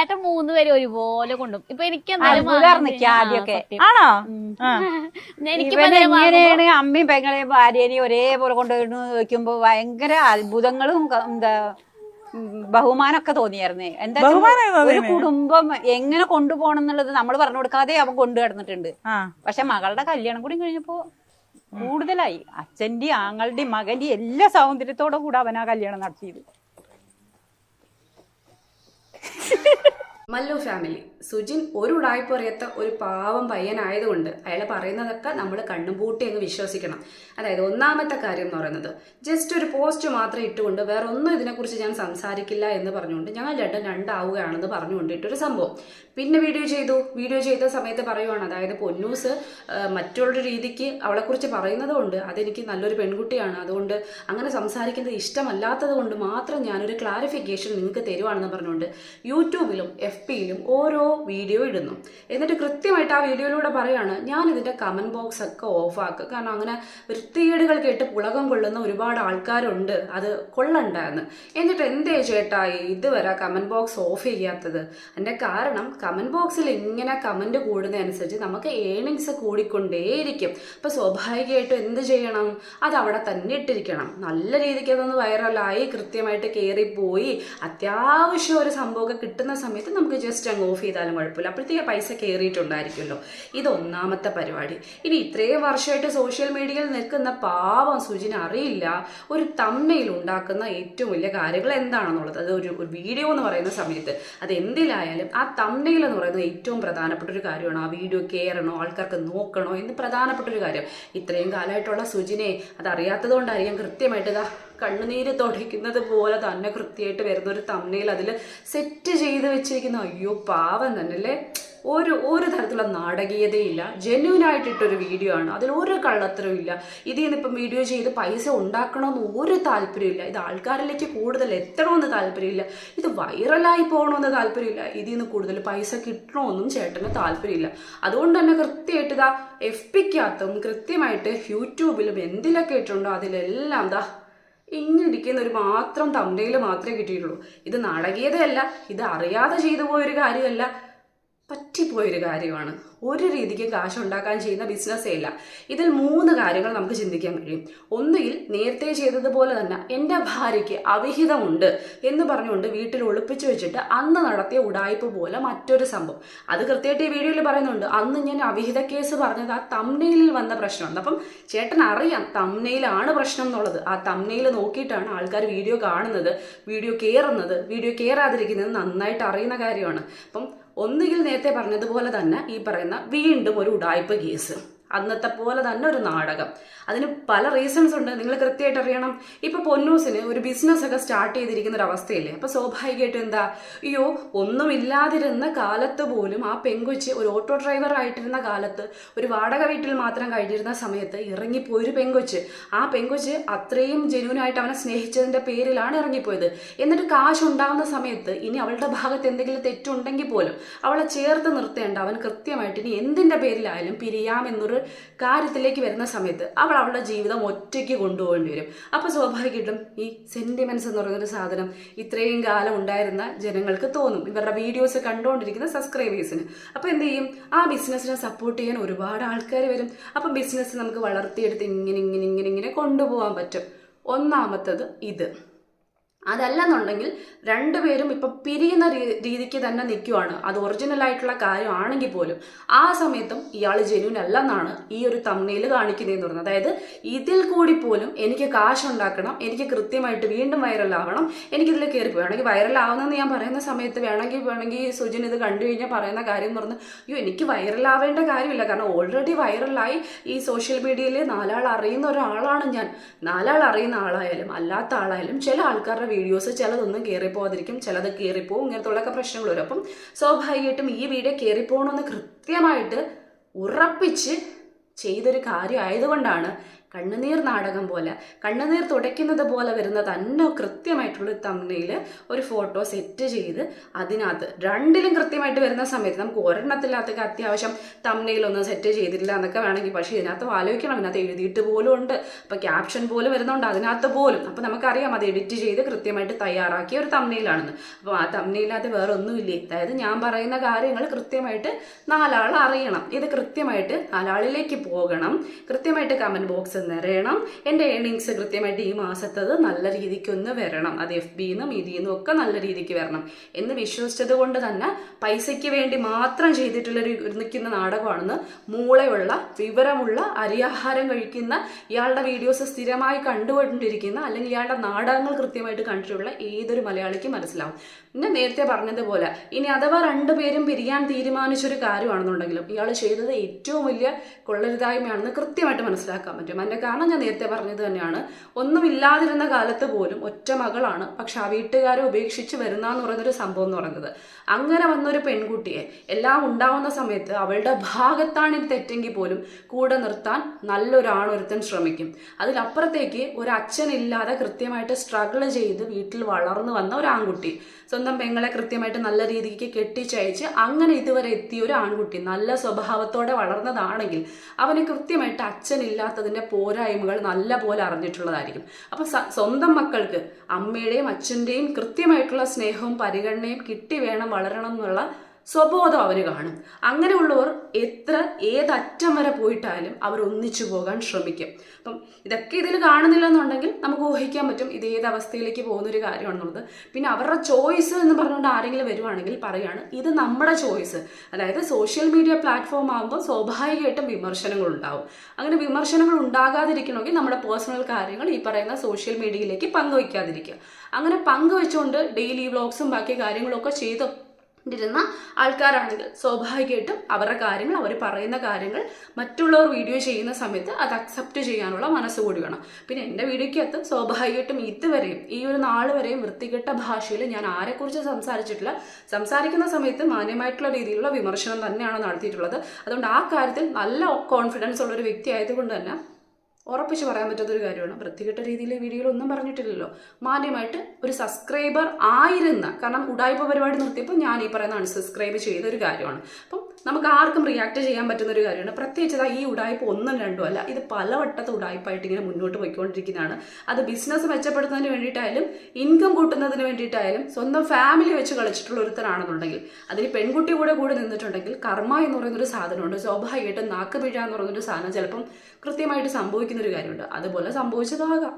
ഏട്ടൻ മൂന്ന് പേര് ഒരുപോലെ കൊണ്ടും. ഇപ്പൊ എനിക്ക് ആണോ. എനിക്ക് അമ്മയും പെങ്ങളെയും ഭാര്യനെയും ഒരേപോലെ കൊണ്ടുപോയിട്ട് വെക്കുമ്പോ ഭയങ്കര അത്ഭുതങ്ങളും എന്താ ബഹുമാനൊക്കെ ബഹുമാനമൊക്കെ തോന്നിയായിരുന്നേ. എന്താ ബഹുമാനം ഒരു കുടുംബം എങ്ങനെ കൊണ്ടുപോകണം എന്നുള്ളത് നമ്മൾ പറഞ്ഞു കൊടുക്കാതെ അവൻ കൊണ്ടു കിടന്നിട്ടുണ്ട് പക്ഷെ മകളുടെ കല്യാണം കൂടി കഴിഞ്ഞപ്പോ കൂടുതലായി. അച്ഛന്റെയും ആങ്ങളുടെയും മകന്റെയും എല്ലാ സൗന്ദര്യത്തോടെ കൂടെ അവൻ ആ കല്യാണം നടത്തിയത്. മല്ലു ഫാമിലി സുജിൻ ഒരു ഉടായ്പ അറിയാത്ത ഒരു പാവം പയ്യനായതുകൊണ്ട് അയാൾ പറയുന്നതൊക്കെ നമ്മൾ കണ്ണും പൂട്ടി അങ്ങ് വിശ്വസിക്കണം. അതായത് ഒന്നാമത്തെ കാര്യം എന്ന് പറയുന്നത് ജസ്റ്റ് ഒരു പോസ്റ്റ് മാത്രം ഇട്ടുകൊണ്ട് വേറെ ഒന്നും ഇതിനെക്കുറിച്ച് ഞാൻ സംസാരിക്കില്ല എന്ന് പറഞ്ഞുകൊണ്ട് ഞങ്ങൾ രണ്ടും രണ്ടാവുകയാണെന്ന് പറഞ്ഞുകൊണ്ട് ഇട്ടൊരു സംഭവം. പിന്നെ വീഡിയോ ചെയ്തു. വീഡിയോ ചെയ്ത സമയത്ത് പറയുവാണ് അതായത് പൊന്നൂസ് മറ്റുള്ളൊരു രീതിക്ക് അവളെക്കുറിച്ച് പറയുന്നത് കൊണ്ട് അതെനിക്ക് നല്ലൊരു പെൺകുട്ടിയാണ്. അതുകൊണ്ട് അങ്ങനെ സംസാരിക്കുന്നത് ഇഷ്ടമല്ലാത്തത് കൊണ്ട് മാത്രം ഞാനൊരു ക്ലാരിഫിക്കേഷൻ നിങ്ങൾക്ക് തരുവാണെന്ന് പറഞ്ഞുകൊണ്ട് യൂട്യൂബിലും എഫ് പിയിലും ഓരോ വീഡിയോ ഇടുന്നു. എന്നിട്ട് കൃത്യമായിട്ട് ആ വീഡിയോയിലൂടെ പറയാണ് ഞാൻ ഇതിന്റെ കമന്റ് ബോക്സ് ഒക്കെ ഓഫാക്കുക കാരണം അങ്ങനെ വൃത്തികേടുകൾ കേട്ട് പുളകം കൊള്ളുന്ന ഒരുപാട് ആൾക്കാരുണ്ട്. അത് കൊള്ളണ്ടായിരുന്നു എന്നിട്ട് എന്തേ ചേട്ടാ ഇതുവരെ കമന്റ് ബോക്സ് ഓഫ് ചെയ്യാത്തത്? അതിന്റെ കാരണം കമന്റ് ബോക്സിൽ ഇങ്ങനെ കമന്റ് കൂടുന്നതനുസരിച്ച് നമുക്ക് ഏണിങ്സ് കൂടിക്കൊണ്ടേയിരിക്കും. അപ്പോൾ സ്വാഭാവികമായിട്ടും എന്ത് ചെയ്യണം? അത് അവിടെ തന്നെ ഇട്ടിരിക്കണം. നല്ല രീതിക്ക് അതൊന്ന് വൈറലായി കൃത്യമായിട്ട് കയറിപ്പോയി അത്യാവശ്യം ഒരു സംഭവമൊക്കെ കിട്ടുന്ന സമയത്ത് നമുക്ക് ജസ്റ്റ് അങ്ങ് ഓഫ് ചെയ്താലും കുഴപ്പമില്ല. അപ്പോഴത്തേക്ക് പൈസ കയറിയിട്ടുണ്ടായിരിക്കുമല്ലോ ഇത് ഒന്നാമത്തെ പരിപാടി. ഇനി ഇത്രയും വർഷമായിട്ട് സോഷ്യൽ മീഡിയയിൽ നിൽക്കുന്ന പാവം സുജിന് അറിയില്ല. ഒരു തമ്മയിൽ ഉണ്ടാക്കുന്ന ഏറ്റവും വലിയ കാര്യങ്ങൾ എന്താണെന്നുള്ളത്. അത് ഒരു വീഡിയോ എന്ന് പറയുന്ന സമയത്ത്. അത് എന്തിലായാലും ആ തമ്മയിൽ എന്ന് പറയുന്നത് ഏറ്റവും പ്രധാനപ്പെട്ട ഒരു കാര്യമാണ്. ആ വീഡിയോ കയറണോ ആൾക്കാർക്ക് നോക്കണോ എന്ന് പ്രധാനപ്പെട്ട ഒരു കാര്യം. ഇത്രയും കാലമായിട്ടുള്ള സുജിനെ അത് അറിയാത്തത് കൊണ്ടായിരിക്കും കൃത്യമായിട്ട് ഇതാ കണ്ണുനീര് തുടയ്ക്കുന്നത് പോലെ തന്നെ കൃത്യമായിട്ട് വരുന്ന ഒരു തമ്മയിൽ അതിൽ സെറ്റ് ചെയ്ത് വെച്ചിരിക്കുന്ന. അയ്യോ പാവം തന്നെ അല്ലേ? ഒരു ഒരു തരത്തിലുള്ള നാടകീയതയില്ല ജെന്യൂൻ ആയിട്ടിട്ടൊരു വീഡിയോ ആണ്. അതിൽ ഒരു കള്ളത്തരവും ഇല്ല. ഇതിൽ വീഡിയോ ചെയ്ത് പൈസ ഉണ്ടാക്കണമെന്ന് ഒരു താല്പര്യമില്ല ഇത് ആൾക്കാരിലേക്ക് കൂടുതൽ എത്തണമെന്ന് താല്പര്യമില്ല ഇത് വൈറലായി പോകണമെന്ന് താല്പര്യമില്ല ഇതിൽ നിന്ന് കൂടുതൽ പൈസ കിട്ടണമെന്നും ചേട്ടന് താല്പര്യമില്ല അതുകൊണ്ട് തന്നെ കൃത്യമായിട്ട് ഇതാ എഫ് പിക്കകത്തും കൃത്യമായിട്ട് യൂട്യൂബിലും എന്തിലൊക്കെ ഇട്ടുണ്ടോ അതിലെല്ലാം ദാ ഒരു മാത്രം തമ്പയിൽ മാത്രമേ കിട്ടിയിട്ടുള്ളൂ. ഇത് നാടകീയതയല്ല ഇത് അറിയാതെ ചെയ്തു പോയൊരു കാര്യമല്ല. പറ്റിപ്പോയൊരു കാര്യമാണ്. ഒരു രീതിക്ക് കാശ് ഉണ്ടാക്കാൻ ചെയ്യുന്ന ബിസിനസ്സേ ഇല്ല. ഇതിൽ മൂന്ന് കാര്യങ്ങൾ നമുക്ക് ചിന്തിക്കാൻ കഴിയും. ഒന്നുകിൽ നേരത്തെ ചെയ്തതുപോലെ തന്നെ എന്റെ ഭാര്യയ്ക്ക് അവിഹിതമുണ്ട് എന്ന് പറഞ്ഞുകൊണ്ട് വീട്ടിൽ ഒളിപ്പിച്ചു വെച്ചിട്ട് അന്ന് നടത്തിയ ഉടായ്പ പോലെ മറ്റൊരു സംഭവം. അത് കൃത്യമായിട്ട് ഈ വീഡിയോയിൽ പറയുന്നുണ്ട്. അന്ന് ഞാൻ അവിഹിത കേസ് പറഞ്ഞത് ആ തമ്നയിലിൽ വന്ന പ്രശ്നമാണ്. അപ്പം ചേട്ടൻ അറിയാം തമ്നയിലാണ് പ്രശ്നം എന്നുള്ളത്. ആ തമ്നയിൽ നോക്കിയിട്ടാണ് ആൾക്കാർ വീഡിയോ കാണുന്നത് വീഡിയോ കയറുന്നത് വീഡിയോ കയറാതിരിക്കുന്നത് നന്നായിട്ട് അറിയുന്ന കാര്യമാണ്. അപ്പം ഒന്നുകിൽ നേരത്തെ പറഞ്ഞതുപോലെ തന്നെ ഈ പറയുന്ന വീണ്ടും ഒരു ഉടായ്പ കേസ്. അന്നത്തെ പോലെ തന്നെ ഒരു നാടകം. അതിന് പല റീസൺസ് ഉണ്ട്. നിങ്ങൾ കൃത്യമായിട്ട് അറിയണം. ഇപ്പൊ പൊന്നൂസിന് ഒരു ബിസിനസ് ഒക്കെ സ്റ്റാർട്ട് ചെയ്തിരിക്കുന്ന ഒരു അവസ്ഥയില്ലേ? അപ്പൊ സ്വാഭാവികമായിട്ട് എന്താ? അയ്യോ ഒന്നുമില്ലാതിരുന്ന കാലത്ത് പോലും ആ പെങ്കൊച്ച് ഒരു ഓട്ടോ ഡ്രൈവർ ആയിട്ടിരുന്ന കാലത്ത് ഒരു വാടക വീട്ടിൽ മാത്രം കഴിഞ്ഞിരുന്ന സമയത്ത് ഇറങ്ങിപ്പോയി ഒരു പെങ്കൊച്ച് ആ പെങ്കൊച്ച് അത്രയും ജനുവിനായിട്ട് അവനെ സ്നേഹിച്ചതിന്റെ പേരിലാണ് ഇറങ്ങിപ്പോയത്. എന്നിട്ട് കാശ് ഉണ്ടാവുന്ന സമയത്ത് ഇനി അവളുടെ ഭാഗത്ത് എന്തെങ്കിലും തെറ്റുണ്ടെങ്കിൽ പോലും അവളെ ചേർത്ത് നിർത്തേണ്ട അവൻ കൃത്യമായിട്ട് ഇനി എന്തിന്റെ പേരിലായാലും പിരിയാമെന്നൊരു കാര്യത്തിലേക്ക് വരുന്ന സമയത്ത് അവൾ അവളുടെ ജീവിതം ഒറ്റയ്ക്ക് കൊണ്ടുപോകേണ്ടി വരും. അപ്പോൾ സ്വാഭാവികമായിട്ടും ഈ സെന്റിമെന്റ്സ് എന്ന് പറയുന്ന ഒരു സാധനം ഇത്രയും കാലം ഉണ്ടായിരുന്ന ജനങ്ങൾക്ക് തോന്നും. ഇവരുടെ വീഡിയോസ് കണ്ടുകൊണ്ടിരിക്കുന്ന സബ്സ്ക്രൈബേഴ്സിന് അപ്പോൾ എന്ത് ചെയ്യും? ആ ബിസിനസ്സിനെ സപ്പോർട്ട് ചെയ്യാൻ ഒരുപാട് ആൾക്കാർ വരും. അപ്പോൾ ബിസിനസ് നമുക്ക് വളർത്തിയെടുത്ത് ഇങ്ങനെ ഇങ്ങനെ ഇങ്ങനെ ഇങ്ങനെ കൊണ്ടുപോകാൻ പറ്റും. ഒന്നാമത്തത് ഇത്. അതല്ലെന്നുണ്ടെങ്കിൽ രണ്ടുപേരും ഇപ്പൊ പിരിയുന്ന രീതിക്ക് തന്നെ നിൽക്കുവാണ് അത് ഒറിജിനൽ ആയിട്ടുള്ള കാര്യമാണെങ്കിൽ പോലും ആ സമയത്തും ഇയാൾ ജെന്യൂൻ അല്ലെന്നാണ് ഈ ഒരു തമ്മയിൽ കാണിക്കുന്നതെന്ന് പറഞ്ഞത് അതായത് ഇതിൽ കൂടി പോലും എനിക്ക് കാശ് ഉണ്ടാക്കണം എനിക്ക് കൃത്യമായിട്ട് വീണ്ടും വൈറൽ ആവണം എനിക്ക് ഇതിൽ കയറി വേണമെങ്കിൽ വൈറൽ ആവുന്നെന്ന് ഞാൻ പറയുന്ന സമയത്ത് വേണമെങ്കിൽ വേണമെങ്കിൽ സുജിൻ ഇത് കണ്ടു കഴിഞ്ഞാൽ പറയുന്ന കാര്യം എന്ന് പറഞ്ഞാൽ അയ്യോ എനിക്ക് വൈറൽ ആവേണ്ട കാര്യമില്ല. കാരണം ഓൾറെഡി വൈറലായി ഈ സോഷ്യൽ മീഡിയയിൽ നാലാൾ അറിയുന്ന ഒരാളാണ് ഞാൻ. നാലാൾ അറിയുന്ന ആളായാലും അല്ലാത്ത ആളായാലും ചില ആൾക്കാരുടെ വീഡിയോസ് ചിലതൊന്നും കയറിപ്പോകാതിരിക്കും ചിലത് കയറിപ്പോവും ഇങ്ങനത്തുള്ളൊക്കെ പ്രശ്നങ്ങൾ വരും. അപ്പം സ്വാഭാവികമായിട്ടും ഈ വീഡിയോ കയറിപ്പോകണമെന്ന് കൃത്യമായിട്ട് ഉറപ്പിച്ച് ചെയ്തൊരു കാര്യം ആയതുകൊണ്ടാണ് കണ്ണുനീർ നാടകം പോലെ കണ്ണുനീർ തുടയ്ക്കുന്നത് പോലെ വരുന്ന തന്നെ കൃത്യമായിട്ടുള്ള തമ്മിൽ ഒരു ഫോട്ടോ സെറ്റ് ചെയ്ത് അതിനകത്ത് രണ്ടിലും കൃത്യമായിട്ട് വരുന്ന സമയത്ത് നമുക്ക് ഒരെണ്ണത്തിനകത്തൊക്കെ അത്യാവശ്യം തമ്മിലൊന്നും സെറ്റ് ചെയ്തിട്ടില്ല എന്നൊക്കെ വേണമെങ്കിൽ പക്ഷേ ഇതിനകത്ത് ആലോചിക്കണം. ഇതിനകത്ത് എഴുതിയിട്ട് പോലും ഉണ്ട്. അപ്പോൾ ക്യാപ്ഷൻ പോലും വരുന്നുണ്ട് അതിനകത്ത് പോലും. അപ്പോൾ നമുക്കറിയാം അത് എഡിറ്റ് ചെയ്ത് കൃത്യമായിട്ട് തയ്യാറാക്കിയ ഒരു തമ്മിലാണെന്ന് അപ്പോൾ ആ തമ്മിലിനകത്ത് വേറെ ഒന്നുമില്ലേ? അതായത് ഞാൻ പറയുന്ന കാര്യങ്ങൾ കൃത്യമായിട്ട് നാലാൾ അറിയണം. ഇത് കൃത്യമായിട്ട് നാലാളിലേക്ക് പോകണം. കൃത്യമായിട്ട് കമന്റ് ബോക്സ് നിറയണം. എന്റെ ഏണിങ്സ് കൃത്യമായിട്ട് ഈ മാസത്തത് നല്ല രീതിക്കൊന്ന് വരണം. അത് എഫ് ബിന്നും ഇതിൽ നിന്നും ഒക്കെ നല്ല രീതിക്ക് വരണം. എന്ന് വിശ്വസിച്ചത് കൊണ്ട് തന്നെ പൈസയ്ക്ക് വേണ്ടി മാത്രം ചെയ്തിട്ടുള്ളൊരു നിൽക്കുന്ന നാടകമാണെന്ന് മൂളയുള്ള വിവരമുള്ള അരിയാഹാരം കഴിക്കുന്ന ഇയാളുടെ വീഡിയോസ് സ്ഥിരമായി കണ്ടുകൊണ്ടിരിക്കുന്ന അല്ലെങ്കിൽ ഇയാളുടെ നാടകങ്ങൾ കൃത്യമായിട്ട് കണ്ടിട്ടുള്ള ഏതൊരു മലയാളിക്കും മനസ്സിലാവും. പിന്നെ നേരത്തെ പറഞ്ഞതുപോലെ ഇനി അഥവാ രണ്ടുപേരും പിരിയാൻ തീരുമാനിച്ചൊരു കാര്യമാണെന്നുണ്ടെങ്കിലും ഇയാൾ ചെയ്തത് ഏറ്റവും വലിയ കൊള്ളരുതായ്മയാണെന്ന് കൃത്യമായിട്ട് മനസ്സിലാക്കാൻ പറ്റും. അതിന്റെ കാരണം ഞാൻ നേരത്തെ പറഞ്ഞത് തന്നെയാണ് ഒന്നുമില്ലാതിരുന്ന കാലത്ത് പോലും ഒറ്റ മകളാണ്. പക്ഷെ ആ വീട്ടുകാരെ ഉപേക്ഷിച്ച് വരുന്ന എന്ന് പറയുന്നൊരു സംഭവം എന്ന് പറയുന്നത്. അങ്ങനെ വന്നൊരു പെൺകുട്ടിയെ എല്ലാം ഉണ്ടാവുന്ന സമയത്ത് അവളുടെ ഭാഗത്താണ് ഇത് തെറ്റെങ്കിൽ പോലും കൂടെ നിർത്താൻ നല്ലൊരാണൊരുത്തൻ ശ്രമിക്കും. അതിലപ്പുറത്തേക്ക് ഒരു അച്ഛനില്ലാതെ കൃത്യമായിട്ട് സ്ട്രഗിൾ ചെയ്ത് വീട്ടിൽ വളർന്നു വന്ന ഒരു ആൺകുട്ടി. സ്വന്തം പെങ്ങളെ കൃത്യമായിട്ട് നല്ല രീതിക്ക് കെട്ടിച്ചയച്ച് അങ്ങനെ ഇതുവരെ എത്തിയ ഒരു ആൺകുട്ടി നല്ല സ്വഭാവത്തോടെ വളർന്നതാണെങ്കിൽ അവന് കൃത്യമായിട്ട് അച്ഛനില്ലാത്തതിന്റെ പോരായ്മകൾ നല്ല പോലെ അറിഞ്ഞിട്ടുള്ളതായിരിക്കും. അപ്പൊ സ്വന്തം മക്കൾക്ക് അമ്മയുടെയും അച്ഛന്റെയും കൃത്യമായിട്ടുള്ള സ്നേഹവും പരിഗണനയും കിട്ടി വേണം വളരണം എന്നുള്ള സ്വബോധം അവർ കാണും. അങ്ങനെയുള്ളവർ എത്ര ഏതറ്റം വരെ പോയിട്ടായാലും അവർ ഒന്നിച്ചു പോകാൻ ശ്രമിക്കും. അപ്പം ഇതൊക്കെ ഇതിൽ കാണുന്നില്ല എന്നുണ്ടെങ്കിൽ നമുക്ക് ഊഹിക്കാൻ പറ്റും ഇത് ഏത് അവസ്ഥയിലേക്ക് പോകുന്ന ഒരു കാര്യമാണെന്നുള്ളത്. പിന്നെ അവരുടെ ചോയ്സ് എന്ന് പറഞ്ഞുകൊണ്ട് ആരെങ്കിലും വരുവാണെങ്കിൽ പറയുകയാണ് ഇത് നമ്മുടെ ചോയ്സ്. അതായത് സോഷ്യൽ മീഡിയ പ്ലാറ്റ്ഫോം ആകുമ്പോൾ സ്വാഭാവികമായിട്ടും വിമർശനങ്ങൾ ഉണ്ടാവും അങ്ങനെ വിമർശനങ്ങൾ ഉണ്ടാകാതിരിക്കണമെങ്കിൽ നമ്മുടെ പേഴ്സണൽ കാര്യങ്ങൾ ഈ പറയുന്ന സോഷ്യൽ മീഡിയയിലേക്ക് പങ്കുവയ്ക്കാതിരിക്കുക. അങ്ങനെ പങ്കുവെച്ചുകൊണ്ട് ഡെയിലി വ്ളോഗ്സും ബാക്കി കാര്യങ്ങളൊക്കെ ചെയ്ത് ഇരുന്ന ആൾക്കാരാണെങ്കിൽ സ്വാഭാവികമായിട്ടും അവരുടെ കാര്യങ്ങൾ അവർ പറയുന്ന കാര്യങ്ങൾ മറ്റുള്ളവർ വീഡിയോ ചെയ്യുന്ന സമയത്ത് അത് അക്സെപ്റ്റ് ചെയ്യാനുള്ള മനസ്സ് കൂടി വേണം. പിന്നെ എന്റെ വീഡിയോയ്ക്കകത്ത് സ്വാഭാവികമായിട്ടും ഇതുവരെയും ഈ ഒരു നാൾ വരെയും വൃത്തികെട്ട ഭാഷയിൽ ഞാൻ ആരെക്കുറിച്ച് സംസാരിച്ചിട്ടില്ല. സംസാരിക്കുന്ന സമയത്ത് മാന്യമായിട്ടുള്ള രീതിയിലുള്ള വിമർശനം തന്നെയാണ് നടത്തിയിട്ടുള്ളത്. അതുകൊണ്ട് ആ കാര്യത്തിൽ നല്ല കോൺഫിഡൻസ് ഉള്ള ഒരു വ്യക്തി ആയതുകൊണ്ട് തന്നെ ഉറപ്പിച്ച് പറയാൻ പറ്റാത്തൊരു കാര്യമാണ്. വൃത്തികെട്ട രീതിയിൽ വീഡിയോയിൽ ഒന്നും പറഞ്ഞിട്ടില്ലല്ലോ. മാന്യമായിട്ട് ഒരു സബ്സ്ക്രൈബർ ആയിരുന്ന കാരണം ഉടായ്പ പരിപാടി നിർത്തിയപ്പോൾ ഞാൻ ഈ പറയുന്ന അൺസബ്സ്ക്രൈബ് ചെയ്ത ഒരു കാര്യമാണ്. അപ്പം നമുക്ക് ആർക്കും റിയാക്ട് ചെയ്യാൻ പറ്റുന്ന ഒരു കാര്യമാണ്. പ്രത്യേകിച്ച് ഈ ഉടായ്പ ഒന്നും രണ്ടും അല്ല ഇത് പലവട്ടത്തെ ഉടായ്പായിട്ട് ഇങ്ങനെ മുന്നോട്ട് പോയിക്കൊണ്ടിരിക്കുന്നതാണ്. അത് ബിസിനസ് മെച്ചപ്പെടുത്തുന്നതിന് വേണ്ടിയിട്ടായാലും ഇൻകം കൂട്ടുന്നതിന് വേണ്ടിയിട്ടായാലും സ്വന്തം ഫാമിലി വെച്ച് കളിച്ചിട്ടുള്ള ഒരുത്തനാണെന്നുണ്ടെങ്കിൽ അതിന് പെൺകുട്ടി കൂടെ കൂടെ നിന്നിട്ടുണ്ടെങ്കിൽ കർമ്മ എന്ന് പറയുന്നൊരു സാധനമുണ്ട്. സ്വാഭാവികമായിട്ടും നാക്ക് പിഴ എന്ന് പറയുന്നൊരു സാധനം ചിലപ്പം കൃത്യമായിട്ട് സംഭവിക്കുന്ന ഒരു കാര്യമുണ്ട്. അതുപോലെ സംഭവിച്ചതാകാം.